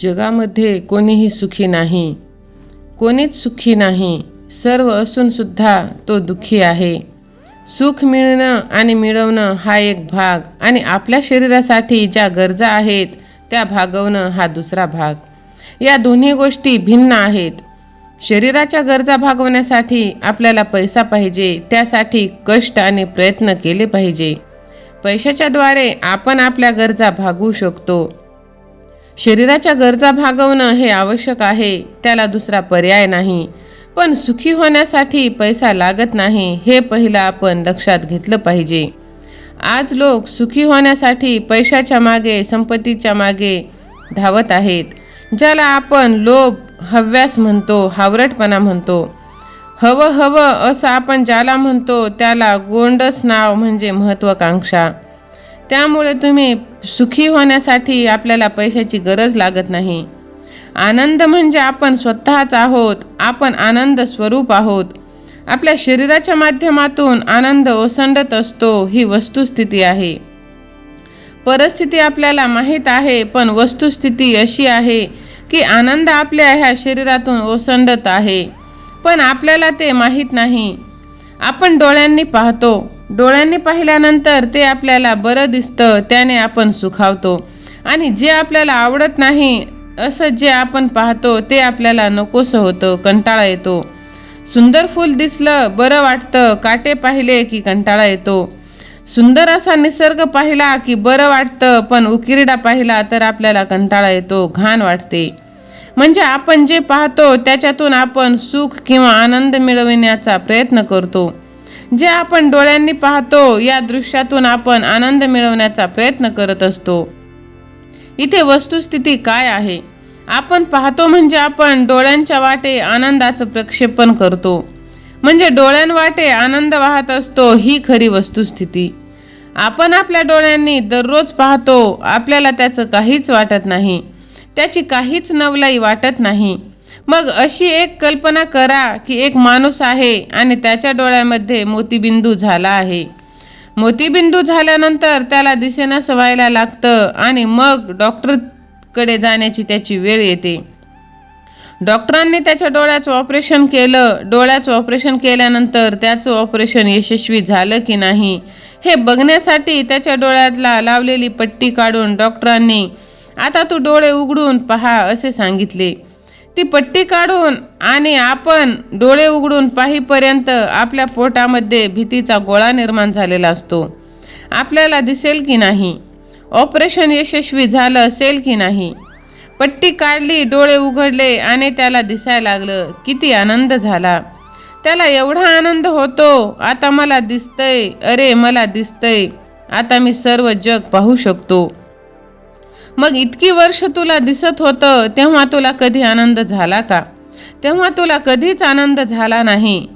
जगामध्ये कोणीही सुखी नाही. कोणीच सुखी नाही. सर्व असूनसुद्धा तो दुःखी आहे. सुख मिळणं आणि मिळवणं हा एक भाग आणि आपल्या शरीरासाठी ज्या गरजा आहेत त्या भागवणं हा दुसरा भाग. या दोन्ही गोष्टी भिन्न आहेत. शरीराच्या गरजा भागवण्यासाठी आपल्याला पैसा पाहिजे त्यासाठी कष्ट आणि प्रयत्न केले पाहिजे. पैशाच्याद्वारे आपण आपल्या गरजा भागवू शकतो. शरीराच्या गरजा भागवणं हे आवश्यक आहे त्याला दुसरा पर्याय नाही. पण सुखी होण्यासाठी पैसा लागत नाही हे पहिलं आपण लक्षात घेतलं पाहिजे. आज लोक सुखी होण्यासाठी पैशाच्या मागे संपत्तीच्या मागे धावत आहेत ज्याला आपण लोभ हव्यास म्हणतो हावरटपणा म्हणतो. हवं हवं असं आपण ज्याला म्हणतो त्याला गोंडस नाव म्हणजे महत्त्वाकांक्षा. त्यामुळे तुम्ही सुखी होण्यासाठी आपल्याला पैशाची गरज लागत नाही. आनंद म्हणजे आपण स्वतःच आहोत आपण आनंद स्वरूप आहोत. आपल्या शरीराच्या माध्यमातून आनंद ओसंडत असतो ही वस्तुस्थिती आहे. परिस्थिती आपल्याला माहीत आहे पण वस्तुस्थिती अशी आहे की आनंद आपल्या ह्या शरीरातून ओसंडत आहे पण आपल्याला ते माहीत नाही. आपण डोळ्यांनी पाहतो डोळ्यांनी पाहिल्यानंतर ते आपल्याला बरं दिसतं त्याने आपण सुखावतो. आणि जे आपल्याला आवडत नाही असं जे आपण पाहतो ते आपल्याला नकोसं होतं कंटाळा येतो. सुंदर फूल दिसलं बरं वाटतं काटे पाहिले की कंटाळा येतो. सुंदर असा निसर्ग पाहिला की बरं वाटतं पण उकिरडा पाहिला तर आपल्याला कंटाळा येतो घाण वाटते. म्हणजे आपण जे पाहतो त्याच्यातून आपण सुख किंवा आनंद मिळविण्याचा प्रयत्न करतो. जे आपण डोळ्यांनी पाहतो या दृश्यातून आपण आनंद मिळवण्याचा प्रयत्न करत असतो. इथे वस्तुस्थिती काय आहे? आपण पाहतो म्हणजे आपण डोळ्यांच्या वाटे आनंदाचं प्रक्षेपण करतो. म्हणजे डोळ्यांवाटे आनंद वाहत असतो ही खरी वस्तुस्थिती. आपण आपल्या डोळ्यांनी दररोज पाहतो आपल्याला त्याचं काहीच वाटत नाही. त्याची काहीच नवलाई वाटत नाही. मग अशी एक कल्पना करा की एक माणूस आहे आणि त्याच्या डोळ्यामध्ये मोतीबिंदू झाला आहे. मोतीबिंदू झाल्यानंतर त्याला दिसेनास व्हायला लागतं आणि मग डॉक्टरकडे जाण्याची त्याची वेळ येते. डॉक्टरांनी त्याच्या डोळ्याचं ऑपरेशन केलं. डोळ्याचं ऑपरेशन केल्यानंतर त्याचं ऑपरेशन यशस्वी झालं की नाही हे बघण्यासाठी त्याच्या डोळ्यातला लावलेली पट्टी काढून डॉक्टरांनी आता तू डोळे उघडून पहा असे सांगितले. ती पट्टी काढून आणि आपण डोळे उघडून पाहीपर्यंत आपल्या पोटामध्ये भीतीचा गोळा निर्माण झालेला असतो. आपल्याला दिसेल की नाही? ऑपरेशन यशस्वी झालं असेल की नाही? पट्टी काढली डोळे उघडले आणि त्याला दिसायला लागलं किती आनंद झाला. त्याला एवढा आनंद होतो आता मला दिसतंय अरे मला दिसतंय. आता मी सर्व जग पाहू शकतो. मग इतकी वर्ष तुला दिसत होतं तेव्हा तुला कधी आनंद झाला का? तेव्हा तुला कधीच आनंद झाला नाही.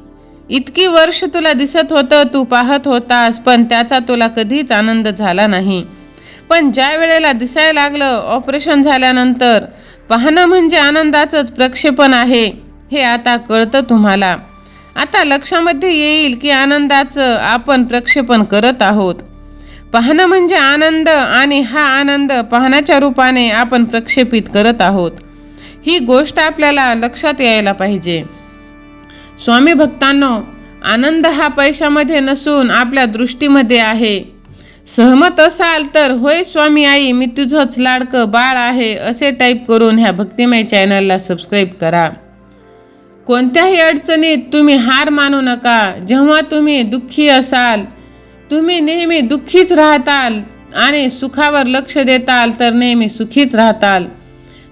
इतकी वर्ष तुला दिसत होतं तू पाहत होतास पण त्याचा तुला कधीच आनंद झाला नाही. पण ज्या वेळेला दिसायला लागलं ऑपरेशन झाल्यानंतर पाहणं म्हणजे आनंदाचंच प्रक्षेपण आहे हे आता कळतं तुम्हाला. आता लक्षामध्ये येईल की आनंदाचं आपण प्रक्षेपण करत आहोत. पाहणं म्हणजे आनंद आणि हा आनंद पाहण्याच्या रूपाने आपण प्रक्षेपित करत आहोत. ही गोष्ट आपल्याला लक्षात यायला पाहिजे. स्वामी भक्तांनो आनंद हा पैशामध्ये नसून आपल्या दृष्टीमध्ये आहे. सहमत असाल तर होय स्वामी आई मी तुझंच लाडकं बाळ आहे असे टाईप करून ह्या भक्तिमय चॅनलला सबस्क्राईब करा. कोणत्याही अडचणीत तुम्ही हार मानू नका. जेव्हा तुम्ही दुःखी असाल तुम्ही नेहमी दुःखीच राहताल आणि सुखावर लक्ष देताल तर नेहमी सुखीच राहताल.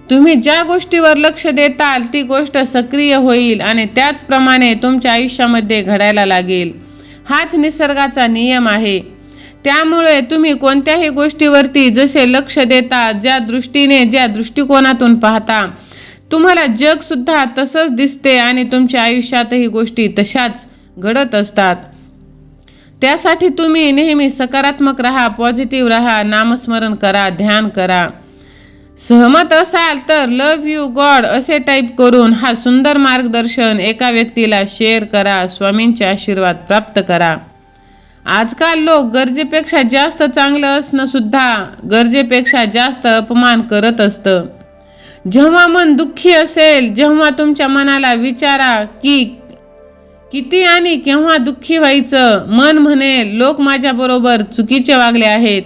तुम्ही ज्या गोष्टीवर लक्ष देताल ती गोष्ट सक्रिय होईल आणि त्याचप्रमाणे तुमच्या आयुष्यामध्ये घडायला लागेल. हाच निसर्गाचा नियम आहे. त्यामुळे तुम्ही कोणत्याही गोष्टीवरती जसे लक्ष देता ज्या दृष्टीने ज्या दृष्टिकोनातून पाहता तुम्हाला जगसुद्धा तसंच दिसते आणि तुमच्या आयुष्यातही गोष्टी तशाच घडत असतात. त्यासाठी तुम्ही नेहमी सकारात्मक राहा पॉझिटिव्ह राहा नामस्मरण करा ध्यान करा. सहमत असाल तर लव यू गॉड असे टाईप करून हा सुंदर मार्गदर्शन एका व्यक्तीला शेअर करा स्वामींचे आशीर्वाद प्राप्त करा. आजकाल लोक गरजेपेक्षा जास्त चांगलं असणं सुद्धा गरजेपेक्षा जास्त अपमान करत असतं. जेव्हा मन दुःखी असेल जेव्हा तुमच्या मनाला विचारा की किती आणि केव्हा दुःखी व्हायचं? मन म्हणेल लोक माझ्याबरोबर चुकीचे वागले आहेत.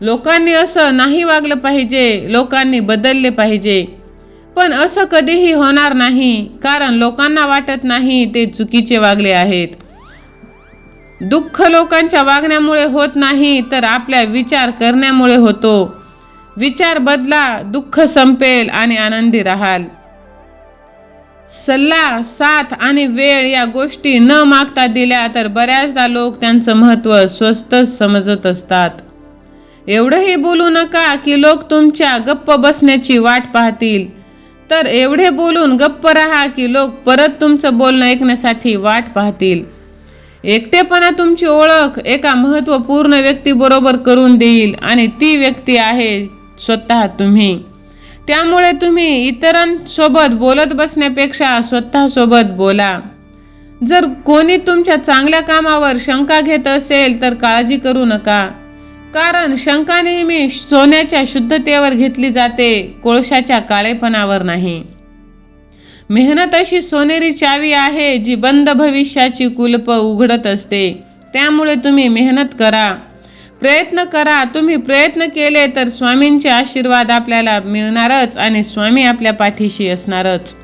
लोकांनी असं नाही वागलं पाहिजे लोकांनी बदलले पाहिजे. पण असं कधीही होणार नाही कारण लोकांना वाटत नाही ते चुकीचे वागले आहेत. दुःख लोकांच्या वागण्यामुळे होत नाही तर आपल्या विचार करण्यामुळे होतो. विचार बदला दुःख संपेल आणि आनंदी राहाल. सल्ला साथ आणि वेळ या गोष्टी न मागता दिल्या तर बऱ्याचदा लोक त्यांचं महत्त्व स्वस्तच समजत असतात. एवढंही बोलू नका की लोक तुमच्या गप्प बसण्याची वाट पाहतील. तर एवढे बोलून गप्प राहा की लोक परत तुमचं बोलणं ऐकण्यासाठी वाट पाहतील. एकटेपणा तुमची ओळख एका महत्त्वपूर्ण व्यक्तीबरोबर करून देईल आणि ती व्यक्ती आहे स्वतः तुम्ही. त्यामुळे तुम्ही इतरांसोबत बोलत बसण्यापेक्षा स्वतःसोबत बोला. जर कोणी तुमच्या चांगल्या कामावर शंका घेत असेल तर काळजी करू नका. कारण शंका नेहमी सोन्याच्या शुद्धतेवर घेतली जाते कोळशाच्या काळेपणावर नाही. मेहनत अशी सोनेरी चावी आहे जी बंद भविष्याची कुलप उघडत असते. त्यामुळे तुम्ही मेहनत करा. प्रयत्न करा. तुम्ही प्रयत्न केले तर स्वामींचे आशीर्वाद आपल्याला मिळणारच आणि स्वामी आपल्या पाठीशी असणारच.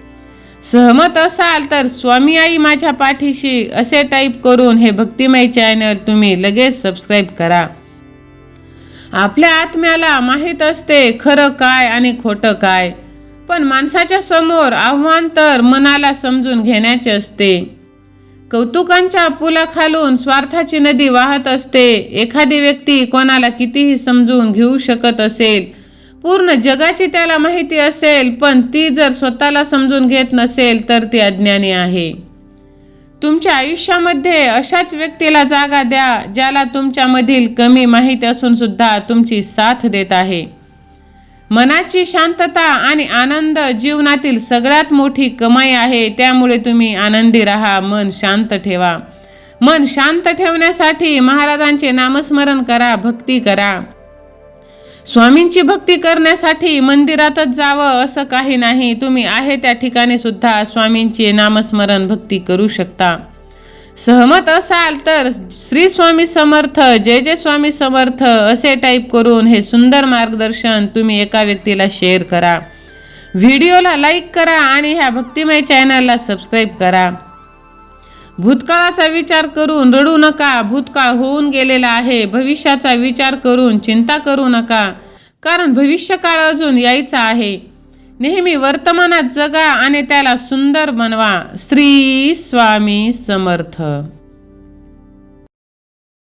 सहमत असाल तर स्वामी आई माझ्या पाठीशी असे टाईप करून हे भक्तिमय चॅनल तुम्ही लगेच सबस्क्राईब करा. आपल्या आत्म्याला माहीत असते खरं काय आणि खोटं काय. पण माणसाच्या समोर आव्हान तर मनाला समजून घेण्याचे असते. कौतुकांच्या पुलाखालून स्वार्थाची नदी वाहत असते. एखादी व्यक्ती कोणाला कितीही समजून घेऊ शकत असेल. पूर्ण जगाची त्याला माहिती असेल पण ती जर स्वतःला समजून घेत नसेल तर ती अज्ञानी आहे. तुमच्या आयुष्यामध्ये अशाच व्यक्तीला जागा द्या ज्याला तुमच्यामधील कमी माहिती असून सुद्धा तुमची साथ देत आहे. मनाची शांतता आणि आनंद जीवनातील सगळ्यात मोठी कमाई आहे त्यामुळे तुम्ही आनंदी राहा मन शांत ठेवा. मन शांत ठेवण्यासाठी महाराजांचे नामस्मरण करा भक्ती करा. स्वामींची भक्ती करण्यासाठी मंदिरातच जावं असं काही नाही तुम्ही आहे त्या ठिकाणी सुद्धा स्वामींचे नामस्मरण भक्ती करू शकता. सहमत असाल तर श्री स्वामी समर्थ जय जय स्वामी समर्थ असे टाईप करून हे सुंदर मार्गदर्शन तुम्ही एका व्यक्तीला शेअर करा. व्हिडिओला लाईक करा आणि ह्या भक्तिमय चॅनलला सबस्क्राईब करा. भूतकाळाचा विचार करून रडू नका भूतकाळ होऊन गेलेला आहे. भविष्याचा विचार करून चिंता करू नका. कारण भविष्यकाळ अजून यायचा आहे. नेहमी वर्तमानात जगा आणि त्याला सुंदर बनवा. श्री स्वामी समर्थ.